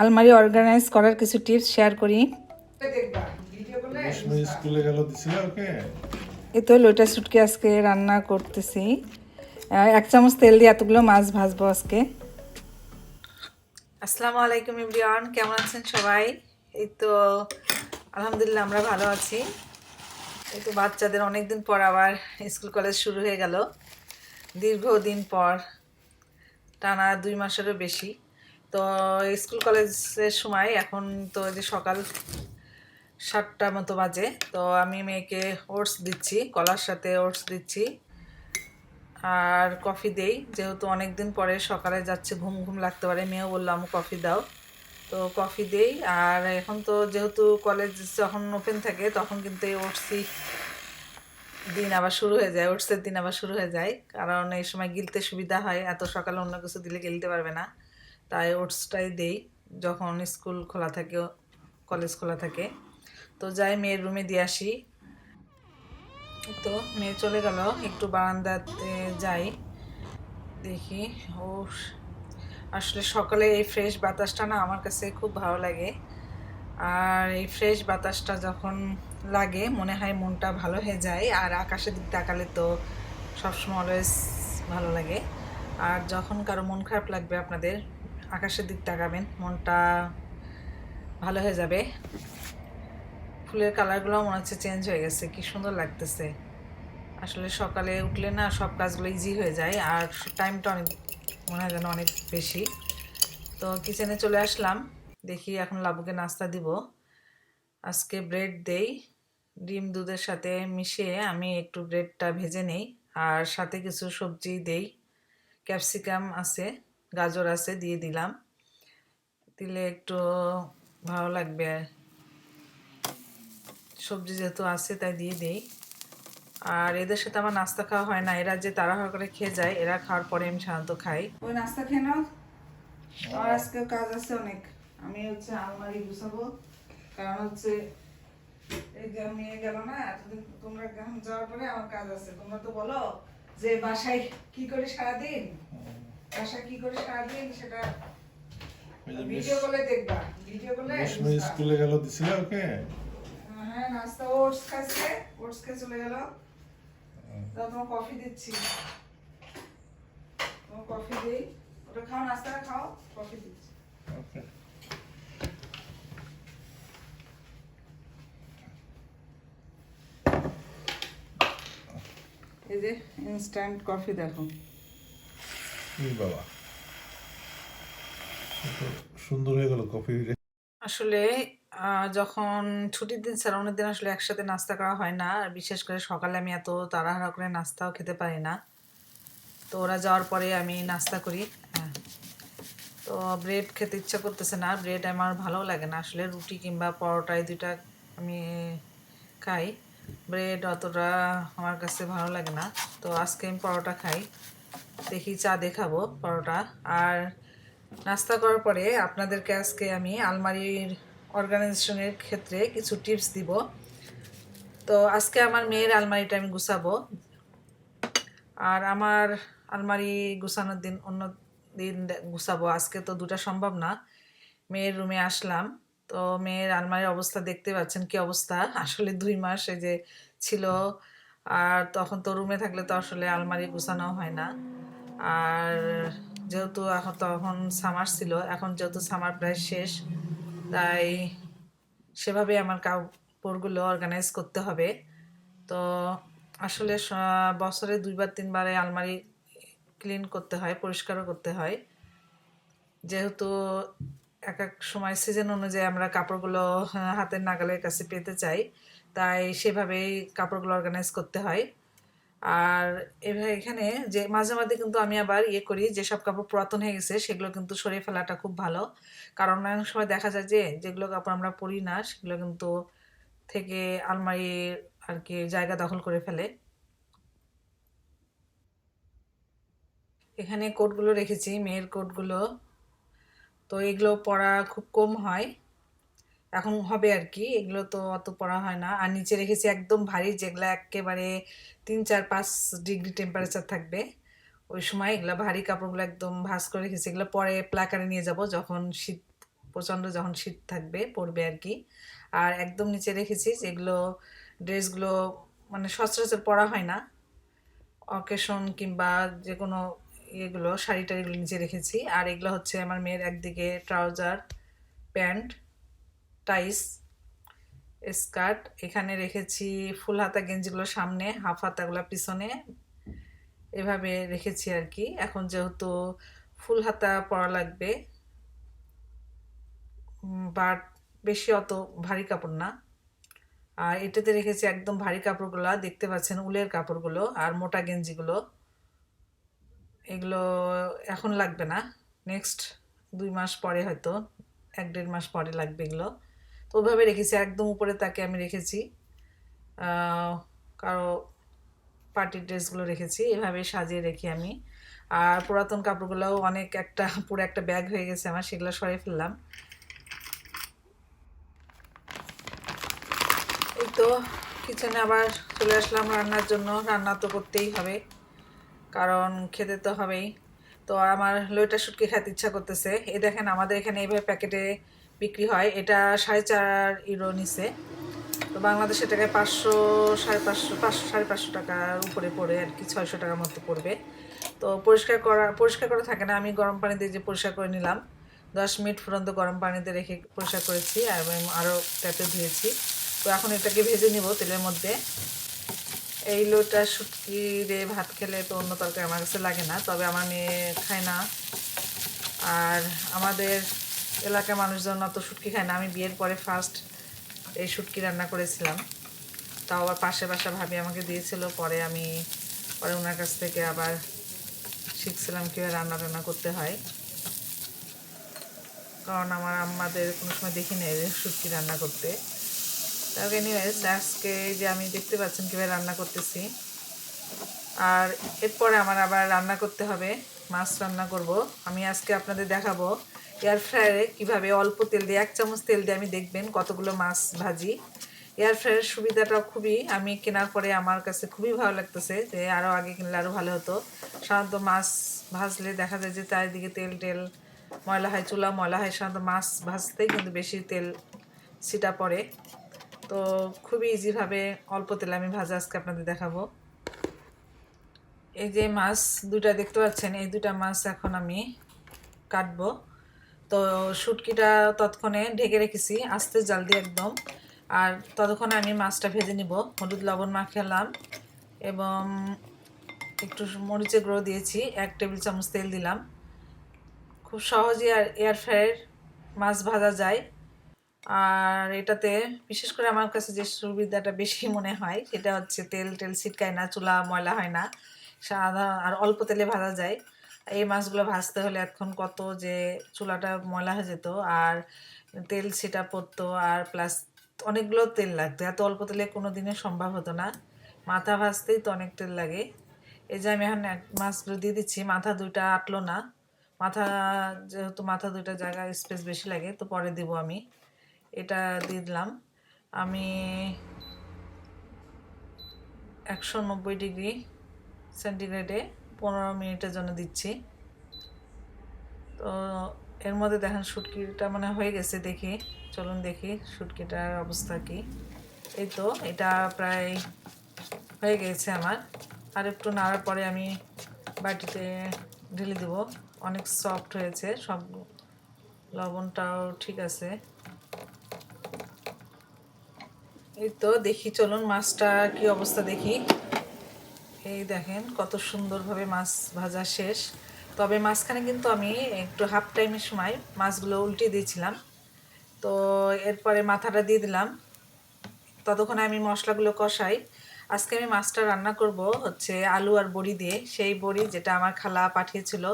আলমারি অর্গানাইজ করার কিছু টিপস শেয়ার করি। রেশমি স্কুলে গেল ওকে? এই তো লোটা শুটকে আজকে রান্না করতেছি। এক চামচ তেল দিয়ে এতগুলো মাছ ভাজবো আজকে। আসসালামু আলাইকুম ইমরিয়ান কেমন আছেন সবাই? এই তো আলহামদুলিল্লাহ আমরা ভালো আছি। এই তো বাচ্চাদের অনেক দিন পর আবার স্কুল কলেজ শুরু হয়ে গেল। দীর্ঘদিন পর টানা দুই মাসেরও বেশি। তো স্কুল কলেজের সময় এখন তো যে সকাল সাতটা মতো বাজে, তো আমি মেয়েকে ওটস দিচ্ছি কলার সাথে ওটস দিচ্ছি আর কফি দেই। যেহেতু অনেক দিন পরে সকালে যাচ্ছে, ঘুম ঘুম লাগতে পারে, মেয়েও বলল, আমি কফি দাও। তো কফি দেই। আর এখন তো যেহেতু কলেজ যখন ওপেন থাকে, তখন কিন্তু এই ওটসই দিন আবার শুরু হয়ে যায়, ওটসের দিন আবার শুরু হয়ে যায়। কারণ এই সময় গিলতে সুবিধা হয়, এত সকালে অন্য কিছু দিলে গিলতে পারবে না। তাই ওটসটাই দেই যখন স্কুল খোলা থাকে, কলেজ খোলা থাকে। তো যাই, মেয়ের রুমে দিয়ে আসি। তো মেয়ে চলে গেল, একটু বারান্দাতে যাই। দেখি, ও আসলে সকালে এই ফ্রেশ বাতাসটা না আমার কাছে খুব ভালো লাগে। আর এই ফ্রেশ বাতাসটা যখন লাগে, মনে হয় মনটা ভালো হয়ে যায়। আর আকাশের দিক তাকালে তো সবসময় অলওয়েজ ভালো লাগে। আর যখন কারও মন খারাপ লাগবে আপনাদের আকাশের দিক তাকাবেন, মনটা ভালো হয়ে যাবে। ফুলের কালারগুলো মনে হচ্ছে চেঞ্জ হয়ে গেছে, কি সুন্দর লাগতেছে। আসলে সকালে উঠলে না সব কাজগুলো ইজি হয়ে যায়, আর টাইমটা অনেক, মনে হয় যেন অনেক বেশি। তো কিচেনে চলে আসলাম, দেখি এখন লাবুকে নাস্তা দিব। আজকে ব্রেড দেই, ডিম দুধের সাথে মিশিয়ে আমি একটু ব্রেডটা ভেজে নেই, আর সাথে কিছু সবজি দেই। ক্যাপসিকাম আছে। গাজর আছে দিয়ে দিলাম। দিলে একটু ভালো লাগবে। সবজি যেহেতু আছে তাই দিয়ে দিই। আর এদের সাথে আমার নাস্তা খাওয়া হয় না এরা যে তাড়াহুড়ো করে খেয়ে যায় এরা খাওয়ার পরে আমি সাধারণত খাই। ওই নাস্তা খেয়ে নাও। আমার আজকে কাজ আছে অনেক। আমি হচ্ছে আলমারি গুছাবো। কারণ হচ্ছে এই যে মেয়ে গেল না এতদিন তোমরা যাওয়ার পরে আমার কাজ আছে। তোমরা তো বলো যে বাসায় কি করে সারাদিন? কি করে সারাদিন সেটা ভিডিও দেখবা। ভিডিও স্কুলে গেল দিছিলে ওকে? হ্যাঁ নাস্তা ওটস খাইছে ওটস খেয়ে চলে গেল। দাও তোমার কফি দিচ্ছি। তোমার কফি দিই। ওটা খাও নাস্তাটা খাও কফি দিচ্ছি। ওকে। এই যে ইনস্ট্যান্ট কফি দেখো। বাবা। সুন্দর হয়ে গেল কফি আসলে যখন ছুটির দিন স্যারনের দিন আসলে একসাথে নাস্তা করা হয় না। আর বিশেষ করে সকালে আমি এত তাড়াহুড়া করে নাস্তাও খেতে পারি না। তো ওরা যাওয়ার পরে আমি নাস্তা করি। হ্যাঁ। তো ব্রেড খেতে ইচ্ছা করতেছে না। ব্রেড আমার ভালো লাগে না। আসলে রুটি কিংবা পরোটা এই দুইটা আমি খাই। ব্রেড অতটা আমার কাছে ভালো লাগে না। তো আজকে আমি পরোটা খাই। দেখি চা দেখাবো পরোটা। আর নাস্তা করার পরে আপনাদেরকে আজকে আমি আলমারির অর্গানাইজেশনের ক্ষেত্রে কিছু টিপস দিব। তো আজকে আমার মেয়ের আলমারিটা আমি গুছাবো। আর আমার আলমারি গুছানোর দিন অন্য দিন গুছাবো। আজকে তো দুটা সম্ভব না। মেয়ের রুমে আসলাম। তো মেয়ের আলমারির অবস্থা দেখতে পাচ্ছেন কি অবস্থা? আসলে দুই মাস এই যে ছিল আর তখন তো রুমে থাকলে তো আসলে আলমারি গুছানো হয় না। আর যেহেতু এখন তখন সামার ছিল, এখন যেহেতু সামার প্রায় শেষ, তাই সেভাবে আমার কাপড়গুলো অর্গানাইজ করতে হবে। তো আসলে বছরে দুইবার, তিনবার আলমারি ক্লিন করতে হয়, পরিষ্কারও করতে হয়। যেহেতু এক এক সময় সিজন অনুযায়ী আমরা কাপড়গুলো হাতের নাগালের কাছে পেতে চাই। তাই সেভাবেই কাপড়গুলো অর্গানাইজ করতে হয়। আর এভাবে এখানে যে মাঝে মাঝে কিন্তু আমি আবার ইয়ে করি যেসব কাপড় পুরাতন হয়ে গেছে, সেগুলো কিন্তু সরিয়ে ফেলাটা খুব ভালো। কারণ অনেক সময় দেখা যায় যে যেগুলো কাপড় আমরা পরি না, সেগুলো কিন্তু থেকে আলমারির আর কি জায়গা দখল করে ফেলে। এখানে কোটগুলো রেখেছি, মেয়ের কোটগুলো তো এগুলো পরা খুব কম হয়। এখন হবে আর কি, এগুলো তো অত পড়া হয় না। আর নিচে রেখেছি একদম ভারী, যেগুলো একেবারে তিন চার পাঁচ ডিগ্রি টেম্পারেচার থাকবে। ওই সময় এগুলো ভারী কাপড়গুলো একদম ভাঁজ করে রেখেছি। এগুলো পরে প্লাকারে নিয়ে যাব যখন শীত, প্রচণ্ড যখন শীত থাকবে, পড়বে আর কি। আর একদম নিচে রেখেছি যেগুলো ড্রেসগুলো মানে সচরাচর পরা হয় না। অকেশন কিংবা যে কোনো ইয়েগুলো শাড়ি টাড়িগুলো নিচে রেখেছি। আর এগুলো হচ্ছে আমার মেয়ের একদিকে ট্রাউজার প্যান্ট টাইস, স্কার্ট, এখানে রেখেছি ফুল হাতা গেঞ্জিগুলো সামনে, হাফ হাতাগুলো পিছনে, এভাবে রেখেছি আর কি। এখন যেহেতু ফুল হাতা পরা লাগবে বাট বেশি অত ভারী কাপড় না। আর এটাতে রেখেছি একদম ভারী কাপড়গুলো, দেখতে পাচ্ছেন উলের কাপড়গুলো আর মোটা গেঞ্জিগুলো। এগুলো এখন লাগবে না, নেক্সট দুই মাস পরে হয়তো, এক দেড় মাস পরে লাগবে এগুলো। ওইভাবে রেখেছি, একদম উপরে তাকে আমি রেখেছি। কারও পার্টির ড্রেসগুলো রেখেছি, এভাবে সাজিয়ে রেখি আমি। আর পুরাতন কাপড়গুলোও অনেক একটা, পুরো একটা ব্যাগ হয়ে গেছে আমার, সেগুলো সরিয়ে ফেললাম। এই তো কিচেনে আবার চলে আসলাম রান্নার জন্য, রান্না তো করতেই হবে, কারণ খেতে তো হবেই। তো আমার লইটা শুটকি খেতে ইচ্ছা করতেছে। এই দেখেন, আমাদের এখানে এইভাবে প্যাকেটে বিক্রি হয়। এটা সাড়ে চার ইউরো নিচে। তো বাংলাদেশের টাকায় পাঁচশো, সাড়ে পাঁচশো পাঁচশো, সাড়ে পাঁচশো টাকার উপরে পড়ে আর কি, ছয়শো টাকার মতো পড়বে। তো পরিষ্কার করা পরিষ্কার করা থাকে না। আমি গরম পানি দিয়ে যে পরিষ্কার করে নিলাম, দশ মিনিট ফুরন্ত গরম পানিতে রেখে পরিষ্কার করেছি আর আরও ট্যাপে ধুয়েছি। তো এখন এটাকে ভেজে নিব তেলের মধ্যে। এই লোটা শুটকি রে ভাত খেলে তো অন্য তরকারি আমার কাছে লাগে না, তবে আমার মেয়ে খায় না। আর আমাদের এলাকার মানুষজন অত শুটকি খায় না। আমি বিয়ের পরে ফার্স্ট এই শুটকি রান্না করেছিলাম। তাও আবার পাশে বাসা ভাবি আমাকে দিয়েছিল। পরে আমি, পরে ওনার কাছ থেকে আবার শিখছিলাম কীভাবে রান্না টান্না করতে হয়। কারণ আমার আমাদের কোনো সময় দেখি নেই শুটকি রান্না করতে। তবে এনিওয়েজ আজকে যে আমি দেখতে পাচ্ছেন কীভাবে রান্না করতেছি। আর এরপরে আমার আবার রান্না করতে হবে। মাছ রান্না করব। আমি আজকে আপনাদের দেখাবো এয়ার ফ্রায়ারে কীভাবে অল্প তেল দিয়ে, এক চামচ তেল দিয়ে আমি দেখবেন কতগুলো মাছ ভাজি। এয়ার ফ্রায়ারের সুবিধাটা খুবই, আমি কেনার পরে আমার কাছে খুবই ভালো লাগতেছে যে আরও আগে কিনলে আরও ভালো হতো। সাধারণত মাছ ভাজলে দেখা যায় যে চারিদিকে তেল টেল ময়লা হয়, চুলা, ময়লা হয়, সাধারণত মাছ ভাজতেই কিন্তু বেশি তেল ছিটা পড়ে। তো খুবই ইজিভাবে অল্প তেলে আমি ভাজা আজকে আপনাদের দেখাবো। এই যে মাছ দুটা দেখতে পাচ্ছেন, এই দুটা মাছ এখন আমি কাটবো। তো শুটকিটা তৎক্ষণে ঢেকে রেখেছি, আস্তে জাল দিয়ে একদম। আর ততক্ষণে আমি মাছটা ভেজে নিব। হলুদ লবণ মাখালাম এবং একটু মরিচের গুঁড়ো দিয়েছি, এক টেবিল চামচ তেল দিলাম। খুব সহজেই আর এয়ার ফ্রায়ার মাছ ভাজা যায়। আর এটাতে বিশেষ করে আমার কাছে যে সুবিধাটা বেশি মনে হয়, সেটা হচ্ছে তেল টেল ছিটকায় না, চুলা, ময়লা হয় না, সাদা আর অল্প তেলে ভাজা যায়। এই মাছগুলো ভাজতে হলে এখন কত যে চুলাটা ময়লা হয়ে যেত, আর তেল সেটা পড়তো, আর প্লাস অনেকগুলো তেল লাগতো। এত অল্প তেলে কোনো দিনে সম্ভব হতো না। মাথা ভাজতেই তো অনেক তেল লাগে। এই যে আমি এখন এক মাছগুলো দিয়ে দিচ্ছি, মাথা দুইটা আটলো না। মাথা যেহেতু মাথা দুইটা জায়গা স্পেস বেশি লাগে, তো পরে দিব আমি। এটা দিয়ে দিলাম। আমি একশো নব্বই ডিগ্রি সেন্টিগ্রেডে পনেরো মিনিটের জন্য দিচ্ছি। তো এর মধ্যে দেখেন শুটকিটা মানে হয়ে গেছে দেখি। চলুন দেখি শুটকিটার অবস্থা কি। এই তো এটা প্রায় হয়ে গেছে আমার। আর একটু নাড়ার পরে আমি বাটিতে ঢেলে দেবো। অনেক সফট হয়েছে, সব লবণটাও ঠিক আছে। এই তো দেখি, চলুন মাছটা কি অবস্থা দেখি। এই দেখেন, কত সুন্দরভাবে মাছ ভাজা শেষ। তবে মাঝখানে কিন্তু আমি একটু হাফ টাইমের সময় মাছগুলো উল্টে দিয়েছিলাম। তো এরপরে মাথাটা দিয়ে দিলাম। ততক্ষণে আমি মশলাগুলো কষাই। আজকে আমি মাছটা রান্না করব হচ্ছে আলু আর বড়ি দিয়ে। সেই বড়ি যেটা আমার খালা পাঠিয়েছিল।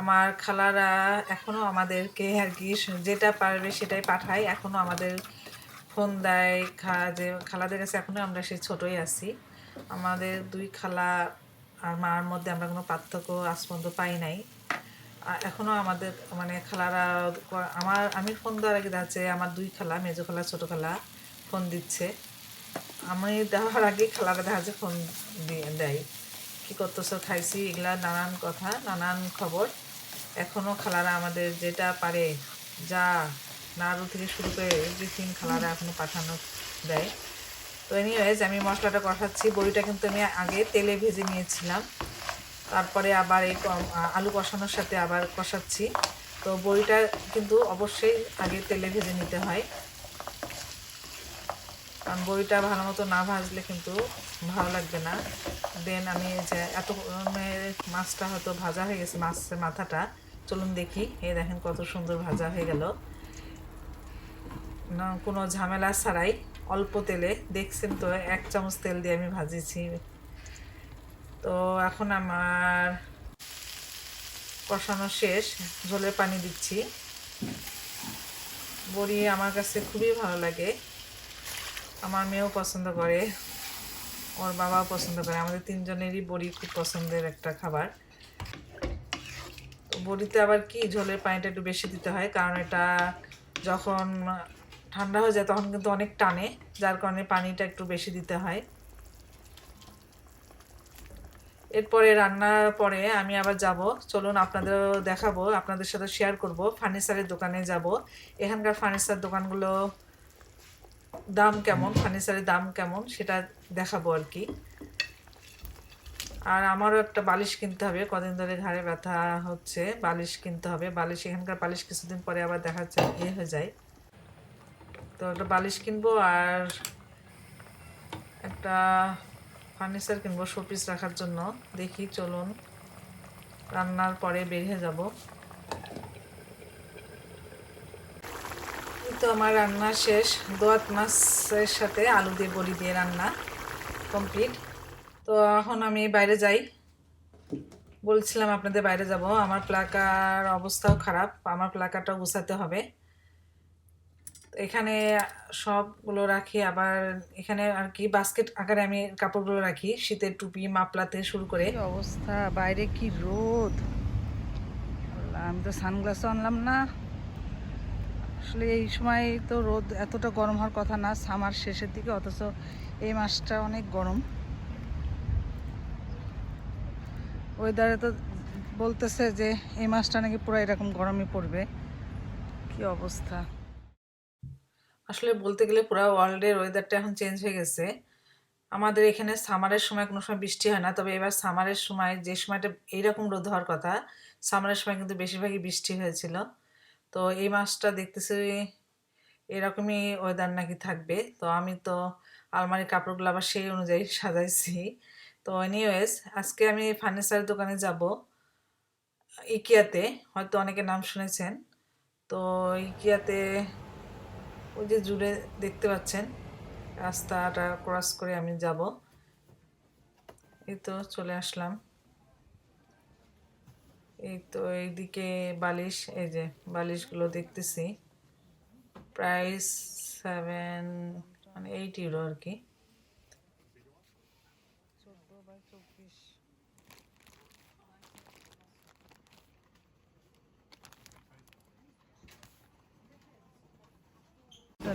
আমার খালারা এখনও আমাদেরকে আর কি যেটা পারবে সেটাই পাঠায়। এখনও আমাদের ফোন দেয় খা যে খালাদের কাছে এখনও আমরা সেই ছোটোই আছি। আমাদের দুই খালা আর মার মধ্যে আমরা কোনো পার্থক্য আজ পর্যন্ত পাই নাই। এখনও আমাদের মানে খালারা আমার, আমি ফোন দেওয়ার আগে যাচ্ছে আমার দুই খালা, মেজো খালা, ছোটো খালা ফোন দিচ্ছে। আমি দেওয়ার আগে খালারা দেখা যাচ্ছে ফোন দিয়ে দেয়। কী করতেছো? খাইছি? এগুলা নানান কথা, নানান খবর। এখনও খালারা আমাদের যেটা পারে, যা নাড়ু থেকে শুরু করে এভরিথিং খালারা এখনও পাঠানো দেয়। তো এনিওয়েজ আমি মশলাটা কষাচ্ছি। বড়িটা কিন্তু আমি আগে তেলে ভেজে নিয়েছিলাম। তারপরে আবার এই আলু কষানোর সাথে আবার কষাচ্ছি। তো বড়িটা কিন্তু অবশ্যই আগে তেলে ভেজে নিতে হয়। কারণ বড়িটা ভালো মতো না ভাজলে কিন্তু ভালো লাগবে না। দেন আমি যে এত মাছটা হয়তো ভাজা হয়ে গেছে, মাছের মাথাটা। চলুন দেখি। এ দেখেন কত সুন্দর ভাজা হয়ে গেল। কোনো ঝামেলা ছাড়াই অল্প তেলে। দেখছেন তো, এক চামচ তেল দিয়ে আমি ভাজিছি। তো এখন আমার কষানো শেষ। ঝোলের পানি দিচ্ছি। বড়ি আমার কাছে খুবই ভালো লাগে। আমার মেয়েও পছন্দ করে, ওর বাবাও পছন্দ করে। আমাদের তিনজনেরই বড়ি খুব পছন্দের একটা খাবার। বড়িতে আবার কি? ঝোলের পানিটা একটু বেশি দিতে হয়, কারণ এটা যখন ঠান্ডা হয়ে যায়, তখন কিন্তু অনেক টানে, যার কারণে পানিটা একটু বেশি দিতে হয়। এরপরে রান্নার পরে আমি আবার যাব। চলুন আপনাদেরও দেখাবো, আপনাদের সাথে শেয়ার করব। ফার্নিচারের দোকানে যাব। এখানকার ফার্নিচার দোকানগুলো দাম কেমন, ফার্নিচারের দাম কেমন, সেটা দেখাবো আর কি। আর আমারও একটা বালিশ কিনতে হবে, কদিন ধরে ঘাড়ে ব্যথা হচ্ছে, বালিশ কিনতে হবে। বালিশ, এখানকার বালিশ কিছুদিন পরে আবার দেখা যায় ইয়ে হয়ে যায়। তো একটা বালিশ কিনবো আর একটা ফার্নিচার কিনবো শোপিস রাখার জন্য। দেখি, চলুন। রান্নার পরে বেরিয়ে যাব। তো আমার রান্না শেষ। দোয়াত মাছের সাথে আলু দিয়ে, বড়ি দিয়ে রান্না কমপ্লিট তো এখন আমি বাইরে যাই। বলছিলাম আপনাদের বাইরে যাব। আমার প্লাকার অবস্থাও খারাপ। আমার প্লাকারটাও গুছাতে হবে। এখানে সবগুলো রাখি, আবার এখানে আর কি বাস্কেট আকারে আমি কাপড়গুলো রাখি, শীতের টুপি মাপলাতে শুরু করে। অবস্থা? বাইরে কি রোদ? আমি তো সানগ্লাসও আনলাম না। আসলে এই সময় তো রোদ এতটা গরম হওয়ার কথা না সামার শেষের দিকে, অথচ এই মাসটা অনেক গরম। ওয়েদারে তো বলতেছে যে, এই মাসটা নাকি পুরো এরকম গরমই পড়বে। কি অবস্থা? আসলে বলতে গেলে পুরো ওয়ার্ল্ডের ওয়েদারটা এখন চেঞ্জ হয়ে গেছে। আমাদের এখানে সামারের সময় কোনো সময় বৃষ্টি হয় না, তবে এবার সামারের সময় যে সময়টা এইরকম রোদ হওয়ার কথা সামারের সময় কিন্তু বেশিরভাগই বৃষ্টি হয়েছিল। তো এই মাসটা দেখতেছি এরকমই ওয়েদার নাকি থাকবে। তো আমি তো আলমারির কাপড়গুলো আবার সেই অনুযায়ী সাজাইছি। তো এনিওয়েজ আজকে আমি ফার্নিচারের দোকানে যাব ইকিয়াতে হয়তো অনেকে নাম শুনেছেন। তো ইকিয়াতে ওই যে জুড়ে দেখতে পাচ্ছেন, রাস্তাটা ক্রস করে আমি যাব। এই তো চলে আসলাম। এই তো এইদিকে বালিশ, এই যে বালিশগুলো দেখতেছি। প্রাইস সেভেন মানে এইট ইউরো আর কি।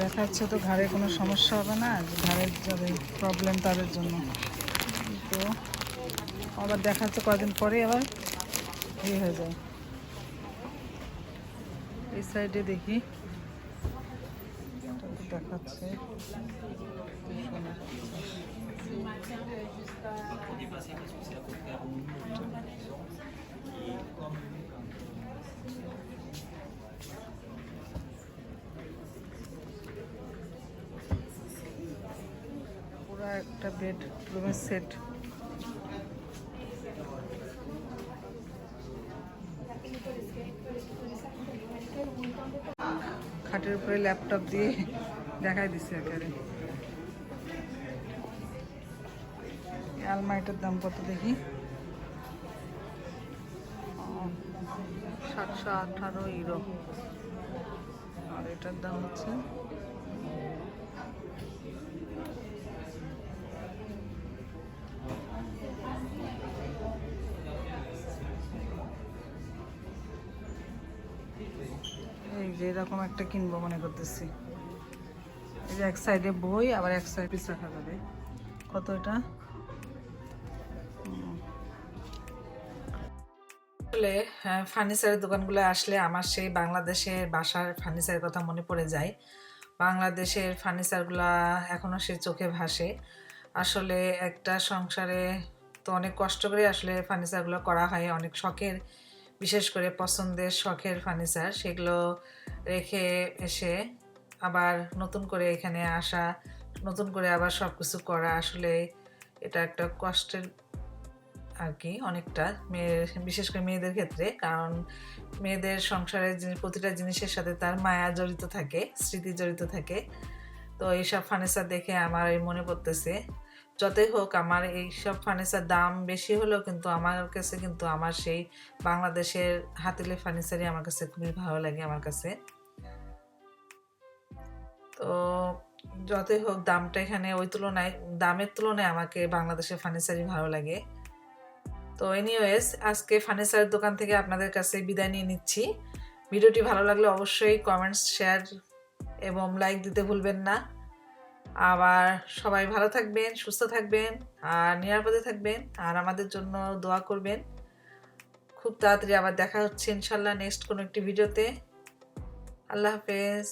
দেখাচ্ছে তো ঘাড়ে কোনো সমস্যা হবে না, ঘাড়ের যাবে প্রবলেম তাদের জন্য। তো আবার দেখাচ্ছে কয়দিন পরে আবার ইয়ে হয়ে যায়। এই সাইডে দেখি। দেখাচ্ছে শোনা যাচ্ছে। পুরো একটা বেড রুমের সেট খাটের উপরে ল্যাপটপ দিয়ে দেখাই দিছে একেবারে। আলমারিটার দাম কত দেখি? সাতশো আঠারো ইউরো আর এটার দাম হচ্ছে এরকম একটা কিনবো মনে করতেছি। এই যে এক সাইডে বই, আবার এক সাইড পিস রাখা যাবে। কত এটা? আসলে ফার্নিচারের দোকানগুলো আসলে আমার সেই বাংলাদেশের বাসার ফার্নিচারের কথা মনে পড়ে যায়। বাংলাদেশের ফার্নিচারগুলা এখনও সে চোখে ভাসে। আসলে একটা সংসারে তো অনেক কষ্ট করে আসলে ফার্নিচারগুলো করা হয়, অনেক শখের, বিশেষ করে পছন্দের শখের ফার্নিচার সেগুলো রেখে এসে আবার নতুন করে এখানে আসা, নতুন করে আবার সব কিছু করা আসলে এটা একটা কষ্টের আর কি অনেকটা মেয়ের বিশেষ করে মেয়েদের ক্ষেত্রে। কারণ মেয়েদের সংসারের প্রতিটা জিনিসের সাথে তার মায়া জড়িত থাকে, স্মৃতি জড়িত থাকে। তো এইসব ফার্নিচার দেখে আমার মনে পড়তেছে যতই হোক আমার এইসব ফার্নিচার দাম বেশি হলেও কিন্তু আমার কাছে কিন্তু আমার সেই বাংলাদেশের হাতিলে ফার্নিচারই আমার কাছে খুবই ভালো লাগে আমার কাছে। তো যতই হোক দামটা এখানে ওই তুলনায়, দামের তুলনায় আমাকে বাংলাদেশের ফার্নিচারই ভালো লাগে। তো এনিওয়েজ আজকে ফার্নিচারের দোকান থেকে আপনাদের কাছে বিদায় নিয়ে নিচ্ছি। ভিডিওটি ভালো লাগলে অবশ্যই কমেন্টস শেয়ার এবং লাইক দিতে ভুলবেন না। আবার সবাই ভালো থাকবেন, সুস্থ থাকবেন আর নিরাপদে থাকবেন আর আমাদের জন্য দোয়া করবেন। খুব তাড়াতাড়ি আবার দেখা হচ্ছে ইনশাল্লাহ নেক্সট কোনো একটি ভিডিওতে আল্লাহ হাফেজ।